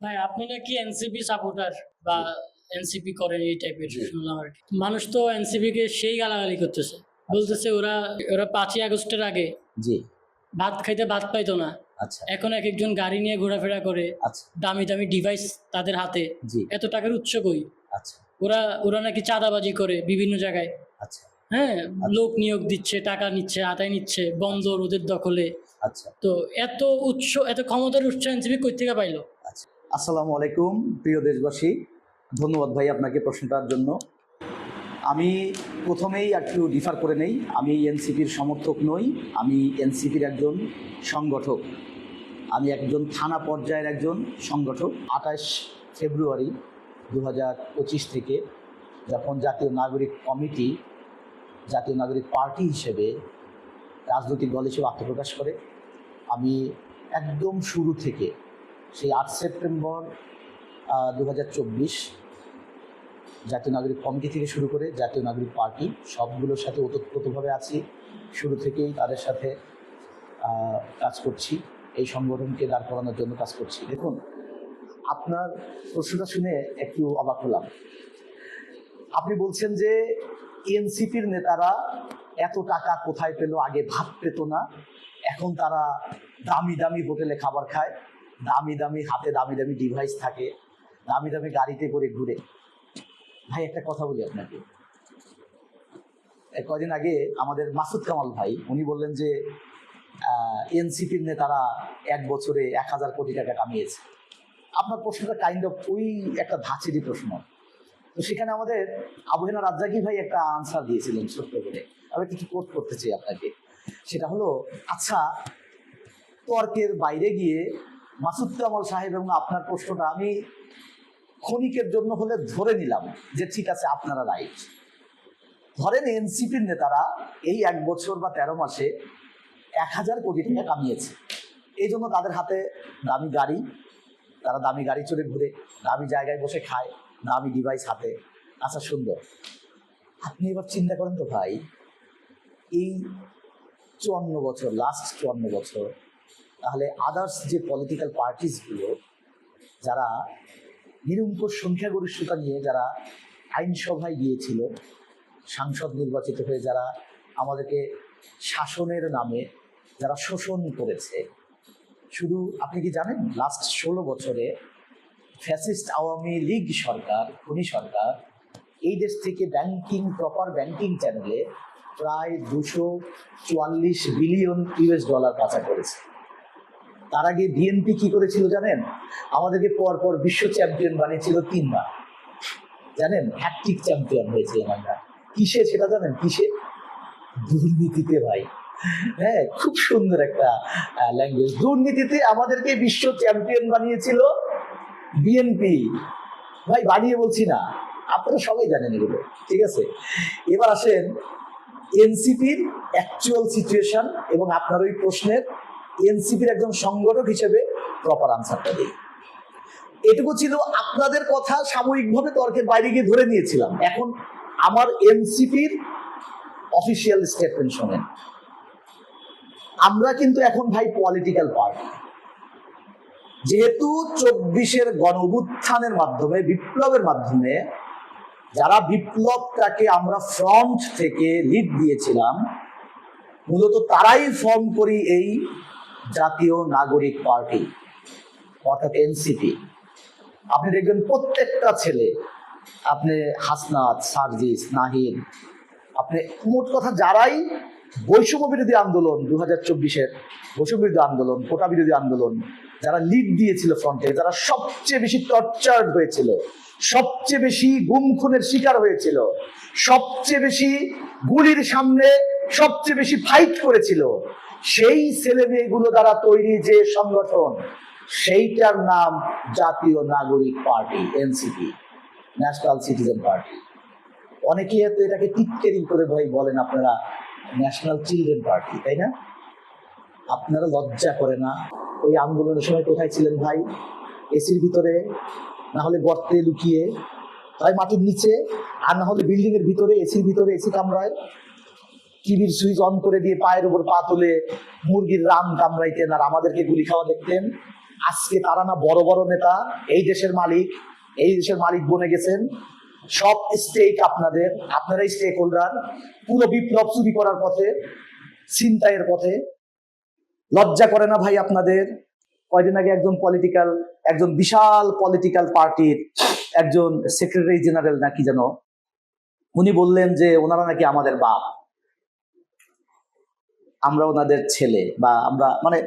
ভাই আপনি নাকি এনসিপি সাপোর্টার বা এনসিপি করেন এই টাইপের শুনলাম আর কি। মানুষ তো এনসিপি কে সেই গালাগালি করতেছে। বলতেছে ওরা ওরা পাঁচই আগস্টের আগে জি। ভাত খাইতে ভাত পাইতো না। আচ্ছা। এখন এক একজন গাড়ি নিয়ে ঘোরাফেরা করে আচ্ছা। দামি দামি ডিভাইস তাদের হাতে। জি। এত টাকার উৎস কই? আচ্ছা। ওরা ওরা নাকি চাঁদাবাজি করে বিভিন্ন জায়গায়। আচ্ছা। হ্যাঁ লোক নিয়োগ দিচ্ছে টাকা নিচ্ছে আদায় নিচ্ছে বন্দর ওদের দখলে। আচ্ছা। তো এত উৎস এত ক্ষমতার উৎস এনসিপি কই থেকে পাইলো? আচ্ছা আসসালামু আলাইকুম, প্রিয় দেশবাসী। ধন্যবাদ ভাই আপনাকে প্রশ্নটার জন্য। আমি প্রথমেই একটু ডিফার করে নেই। আমি এনসিপির সমর্থক নই। আমি এনসিপির একজন সংগঠক। আমি একজন থানা পর্যায়ের একজন সংগঠক। আঠাশ ফেব্রুয়ারি দু হাজার পঁচিশ থেকে যখন জাতীয় নাগরিক কমিটি, জাতীয় নাগরিক পার্টি হিসেবে রাজনৈতিক দল হিসেবে আত্মপ্রকাশ করে, আমি একদম শুরু থেকে সেই আট সেপ্টেম্বর দু হাজার চব্বিশ জাতীয় নাগরিক কমিটি থেকে শুরু করে জাতীয় নাগরিক পার্টি, সবগুলোর সাথে ওতপ্রোতভাবে আছি। শুরু থেকেই তাদের সাথে কাজ করছি। এই সংগঠনকে দাঁড় করানোর জন্য কাজ করছি। দেখুন, আপনার প্রশ্নটা শুনে একটু অবাক হলাম। আপনি বলছেন যে এনসিপির নেতারা এত টাকা কোথায় পেল, আগে ভাত পেত না। এখন তারা দামি দামি হোটেলে খাবার খায়। দামি দামি হাতে দামি দামি ডিভাইস থাকে, দামি দামি গাড়িতে করে ঘুরে। ভাই, একটা কথা বলি আপনাকে। এই কয়দিন আগে আমাদের মাসুদ কামাল ভাই, উনি বললেন যে এনসিপির নেতারা এক বছরে এক হাজার কোটি টাকা কামিয়েছে। আপনার প্রশ্নটা কাইন্ড অফ ওই একটা ধাঁচেরই প্রশ্ন। তো সেখানে আমাদের আবহেনা রাজ্জাকি ভাই একটা আনসার দিয়েছিলেন ছোট্ট করে। আমি কিছু কোট করতে চাই আপনাকে। সেটা হলো আচ্ছা তর্কের বাইরে গিয়ে মাসুদ কামাল সাহেব এবং আপনার প্রশ্নটা আমি ক্ষণিকের জন্য হলে ধরে নিলাম যে ঠিক আছে, আপনারা রাইট ধরেন এনসিপির নেতারা এই এক বছর বা তেরো মাসে এক হাজার কোটি টাকা কামিয়েছে। এই জন্য তাদের হাতে দামি গাড়ি, তারা দামি গাড়ি চড়ে ঘুরে, দামি জায়গায় বসে খায়, দামি ডিভাইস হাতে। আচ্ছা সুন্দর। আপনি এবার চিন্তা করেন তো ভাই, এই চুয়ান্ন বছর লাস্ট চুয়ান্ন বছর তাহলে আদার্স যে পলিটিক্যাল পার্টিসগুলো যারা নিরঙ্কুশ সংখ্যাগরিষ্ঠতা নিয়ে যারা আইনসভায় গিয়েছিল, সাংসদ নির্বাচিত হয়ে যারা আমাদেরকে শাসনের নামে যারা শোষণ করেছে, শুধু আপনি কি জানেন? লাস্ট ষোলো বছরে ফ্যাসিস্ট আওয়ামী লীগ সরকার, খনি সরকার, এই দেশ থেকে ব্যাংকিং প্রপার ব্যাংকিং চ্যানেলে প্রায় দুশো চুয়াল্লিশ বিলিয়ন ইউএস ডলার পাচার করেছে। তার আগে বিএনপি কি করেছিল জানেন? আমাদেরকে পর পর বিশ্ব চ্যাম্পিয়ন বানিয়েছিল তিনবার। জানেন? হ্যাট্রিক চ্যাম্পিয়ন হয়েছিলাম আমরা। কিসে সেটা জানেন? কিসে? দুর্নীতিতে ভাই। হ্যাঁ খুব সুন্দর একটা ল্যাঙ্গুয়েজ দুর্নীতিতে আমাদেরকে বিশ্ব চ্যাম্পিয়ন বানিয়েছিল বিএনপি ভাই, বানিয়ে বলছি না। আপনারা সবাই জানেন এগুলো, ঠিক আছে? এবার আসেন এনসিপির অ্যাকচুয়াল সিচুয়েশন এবং আপনার ওই প্রশ্নের এনসিপির একজন সংগঠক হিসেবে প্রপার আনসারটা দিই। এটুকু ছিল আপনাদের কথা সাময়িকভাবে তর্কের বাইরে গিয়ে ধরে নিয়েছিলাম। এখন আমার এনসিপির অফিসিয়াল স্টেটমেন্ট শোনেন। আমরা কিন্তু এখন ভাই পলিটিক্যাল পার্টি যেহেতু চব্বিশের গণ মাধ্যমে, বিপ্লবের মাধ্যমে যারা বিপ্লবটাকে আমরা ফ্রন্ট থেকে লিড দিয়েছিলাম, মূলত তারাই ফর্ম করি এই জাতীয় নাগরিক পার্টি, অর্থাৎ এনসিপি। আপনি দেখবেন প্রত্যেকটা ছেলে, আপনি হাসনাত, সার্জিস, নাহিদ, আপনি মোট কথা যারাই বৈষম্য বিরোধী আন্দোলন দু হাজার চব্বিশের বৈষম্য বিরোধী আন্দোলন কোটা বিরোধী আন্দোলন, যারা লিড দিয়েছিল ফ্রন্টে যারা সবচেয়ে বেশি টর্চার্ড হয়েছিল, সবচেয়ে বেশি গুম খুনের শিকার হয়েছিল, সবচেয়ে বেশি গুলির সামনে সবচেয়ে বেশি ফাইট করেছিল সেই ছেলে মেয়েগুলো দ্বারা তৈরি যে সংগঠন, সেইটার নাম Jatiya Nagorik party, NCP, national citizen party. অনেকেই হয়তো এটাকে টিটকেরিং করে ভাই বলেন আপনারা, ন্যাশনাল চিলড্রেন পার্টি, তাই না? আপনারা লজ্জা করে না? ওই আন্দোলনের সময় কোথায় ছিলেন ভাই? এসির ভিতরে, না হলে গর্তে লুকিয়ে হয় মাটির নিচে, আর না হলে বিল্ডিং এর ভিতরে, এসির ভিতরে এসি কামরায় টিভির সুইচ অন করে দিয়ে পায়ের উপর পা তুলে মুরগির রাম কামড়াইতেন আর আমাদেরকে গুলি খাওয়া দেখতেন। আজকে তারা না বড় বড় নেতা, এই দেশের মালিক, এই দেশের মালিক বনে গেছেন। সব স্টেক আপনাদের, আপনারাই স্টেক হোল্ডার পুরো বিপ্লব চুরি করার পথে, ছিনতাইয়ের পথে। লজ্জা করে না ভাই আপনাদের? কয়দিন আগে একজন পলিটিক্যাল একজন বিশাল পলিটিক্যাল পার্টির একজন সেক্রেটারি জেনারেল নাকি যেন? উনি বললেন যে ওনারা নাকি আমাদের বাপ। আমরা ওনাদের ছেলে বা আমরা মানে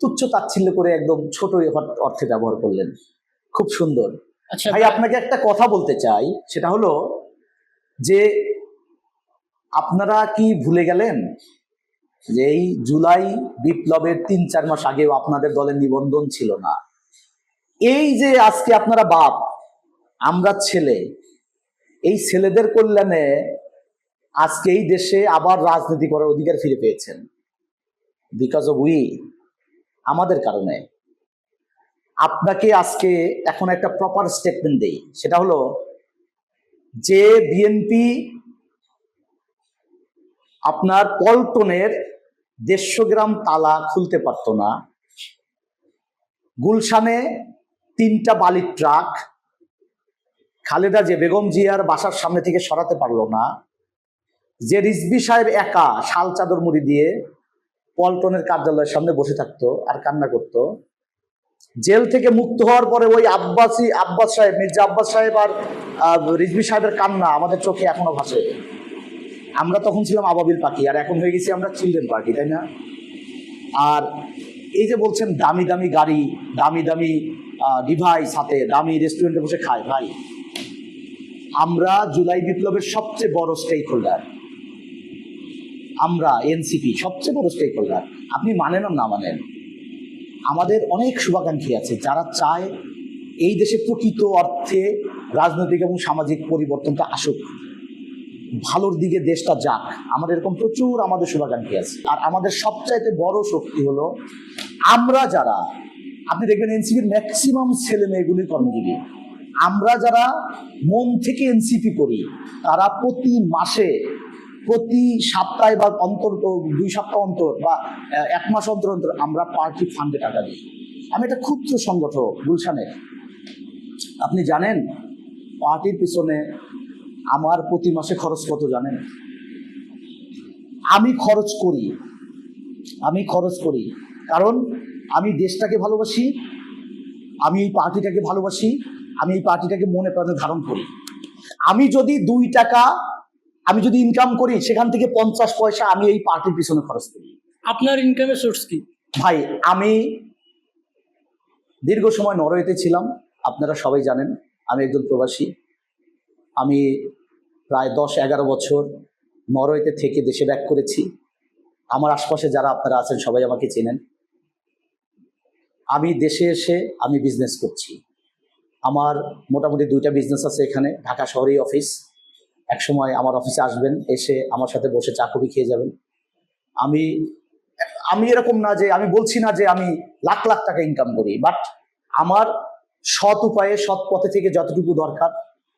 তুচ্ছ তাচ্ছিল্য করে একদম ছোট অর- অর্থে ব্যবহার করলেন। খুব সুন্দর। আচ্ছা ভাই আপনাকে একটা কথা বলতে চাই সেটা হলো যে আপনারা কি ভুলে গেলেন যে এই জুলাই বিপ্লবের তিন চার মাস আগেও আপনাদের দলের নিবন্ধন ছিল না? এই যে আজকে আপনারা বাপ আমরা ছেলে এই ছেলেদের কল্যাণে আজকে এই দেশে আবার রাজনীতি করার অধিকার ফিরে পেয়েছেন। বিকজ অফ উই আমাদের কারণে। আপনাকে আজকে এখন একটা প্রপার স্টেটমেন্ট দেই। সেটা হলো, যে বিএনপি আপনার পল্টনের দেড়শো গ্রাম তালা খুলতে পারতো না, গুলশানে তিনটা বালির ট্রাক, খালেদা যে বেগম জিয়ার বাসার সামনে থেকে সরাতে পারল না যে রিজবি সাহেব একা শাল চাদর মুড়ি দিয়ে পল্টনের কার্যালয়ের সামনে বসে থাকতো আর কান্না করতো, জেল থেকে মুক্ত হওয়ার পরে ওই আব্বাসি, আব্বাস সাহেব, মির্জা আব্বাস সাহেব আর রিজবি সাহেবের কান্না আমাদের চোখে এখনও ভাসে। আমরা তখন ছিলাম আবাবিল পাখি, আর এখন হয়ে গেছি আমরা চিলড্রেন পার্টি তাই না? আর এই যে বলছেন দামি দামি গাড়ি, দামি দামি ডিভাইস হাতে, দামি রেস্টুরেন্টে বসে খায়, ভাই। আমরা জুলাই বিপ্লবের সবচেয়ে বড় স্টেক হোল্ডার আমরা এনসিপি সবচেয়ে বড় স্টেক হোল্ডার আপনি মানেন না মানেন, আমাদের অনেক শুভাকাঙ্ক্ষী আছে যারা চায় এই দেশে প্রকৃত অর্থে রাজনৈতিক এবং সামাজিক পরিবর্তনটা আসুক, ভালোর দিকে দেশটা যাক, আমাদের এরকম প্রচুর আমাদের শুভাকাঙ্ক্ষী আছে। আর আমাদের সবচাইতে বড় শক্তি হলো আমরা যারা, আপনি দেখবেন এনসিপির ম্যাক্সিমাম ছেলে মেয়েগুলি কর্মজীবী, আমরা যারা মন থেকে এনসিপি করি, তারা প্রতি মাসে প্রতি সপ্তাহে বা অন্তর দুই সপ্তাহ অন্তর বা এক মাস অন্তর অন্তর আমরা পার্টি ফান্ডে টাকা দিই। আমি একটা ক্ষুদ্র সংগঠক, গুলশানের। আপনি জানেন পার্টির পিছনে আমার প্রতি মাসে খরচ কত জানেন? আমি খরচ করি। আমি খরচ করি। কারণ আমি দেশটাকে ভালোবাসি, আমি এই পার্টিটাকে ভালোবাসি, আমি এই পার্টিটাকে মনে প্রাণে ধারণ করি। আমি যদি দুই টাকা আমি যদি ইনকাম করি সেখান থেকে পঞ্চাশ পয়সা আমি এই পার্টির পিছনে খরচ করি। আপনার ইনকামের সোর্স কি? ভাই আমি দীর্ঘ সময় নরওয়েতে ছিলাম আপনারা সবাই জানেন আমি একজন প্রবাসী। আমি প্রায় দশ এগারো বছর নরওয়েতে থেকে দেশে ব্যাক করেছি। আমার আশপাশে যারা আপনারা আছেন সবাই আমাকে চেনেন। আমি দেশে এসে আমি বিজনেস করছি। আমার মোটামুটি দুইটা বিজনেস আছে এখানে ঢাকা শহরেই অফিস এক সময় আমার অফিসে আসবেন এসে আমার সাথে বসে চা কফি খেয়ে যাবেন। আমি আমি এরকম না যে আমি বলছি না যে আমি লাখ লাখ টাকা ইনকাম করি বাট আমার সৎ উপায়ে সৎ পথে থেকে যতটুকু দরকার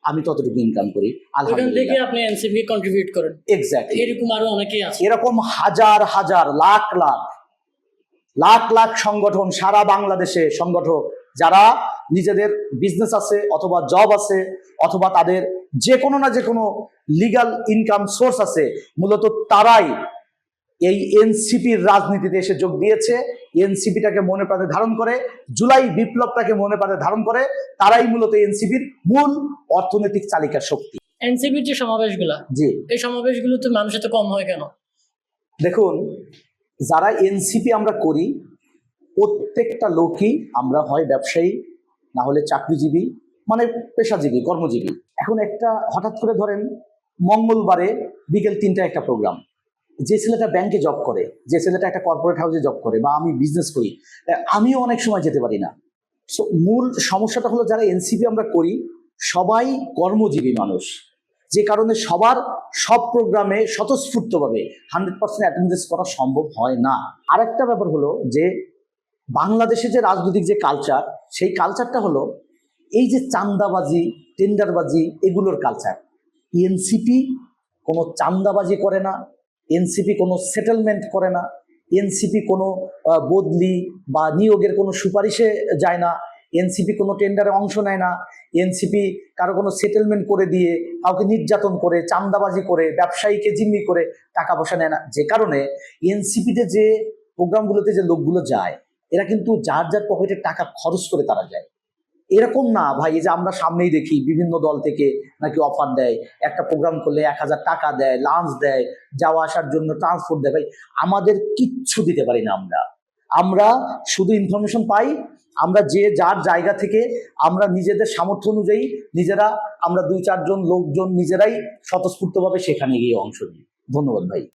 আমি ততটুকু ইনকাম করি। আলহামদুলিল্লাহ। আপনি এনসিপি কন্ট্রিবিউট করেন। এক্স্যাক্টলি এরকম আরও অনেকেই আছে। এরকম হাজার হাজার লাখ লাখ লাখ লাখ সংগঠন সারা বাংলাদেশে সংগঠক যারা নিজেদের বিজনেস আছে অথবা জব আছে অথবা তাদের যে কোনো না যে কোনো লিগাল ইনকাম সোর্স আছে মূলত তারাই এই এনসিপির রাজনীতিতে এসে যোগ দিয়েছে। এনসিপিটাকে মনে প্রাণে ধারণ করে জুলাই বিপ্লবটাকে মনে প্রাণে ধারণ করে তারাই মূলত এনসিপির মূল অর্থনৈতিক চালিকার শক্তি। এনসিপির যে সমাবেশগুলা জি। এই সমাবেশগুলোতে মানুষ এত কম হয় কেন? দেখুন যারা এনসিপি আমরা করি প্রত্যেকটা লোকই আমরা হয় ব্যবসায়ী না হলে চাকরিজীবী মানে পেশাজীবী কর্মজীবী। এখন একটা, হঠাৎ করে ধরেন মঙ্গলবারে বিকেল তিনটা একটা প্রোগ্রাম যে ছেলেটা ব্যাংকে জব করে, যে ছেলেটা একটা কর্পোরেট হাউসে জব করে বা আমি বিজনেস করি আমিও অনেক সময় যেতে পারি না। সো মূল সমস্যাটা হলো যারা এনসিপি আমরা করি, সবাই কর্মজীবী মানুষ। যে কারণে সবার সব প্রোগ্রামে স্বতঃস্ফূর্তভাবে হান্ড্রেড পার্সেন্ট অ্যাটেন্ডেন্স করা সম্ভব হয় না। আরেকটা ব্যাপার হলো যে বাংলাদেশে যে রাজনৈতিক যে কালচার সেই কালচারটা হলো এই যে চান্দাবাজি, টেন্ডারবাজি, এগুলোর কালচার এনসিপি কোনো চান্দাবাজি করে না, এনসিপি কোনো সেটেলমেন্ট করে না, এনসিপি কোনো বদলি বা নিয়োগের কোনো সুপারিশে যায় না, এনসিপি কোনো টেন্ডারে অংশ নেয় না, এনসিপি কারও কোনো সেটেলমেন্ট করে দিয়ে, কাউকে নির্যাতন করে, চান্দাবাজি করে, ব্যবসায়ীকে জিম্মি করে টাকা পয়সা নেয় না। যে কারণে এনসিপিতে যে প্রোগ্রামগুলোতে যে লোকগুলো যায়, এরা কিন্তু যার যার পকেটে টাকা খরচ করে তারা যায়। এরকম না ভাই, এই যে আমরা সামনেই দেখি বিভিন্ন দল থেকে নাকি অফার দেয়। একটা প্রোগ্রাম করলে এক হাজার টাকা দেয় লাঞ্চ দেয়, যাওয়া আসার জন্য ট্রান্সপোর্ট দেয়। ভাই, আমাদের কিচ্ছু দিতে পারি না আমরা। আমরা শুধু ইনফরমেশন পাই, আমরা যে যার জায়গা থেকে আমরা নিজেদের সামর্থ্য অনুযায়ী নিজেরা আমরা দুই চারজন লোকজন নিজেরাই স্বতঃস্ফূর্তভাবে সেখানে গিয়ে অংশ নিই। ধন্যবাদ ভাই।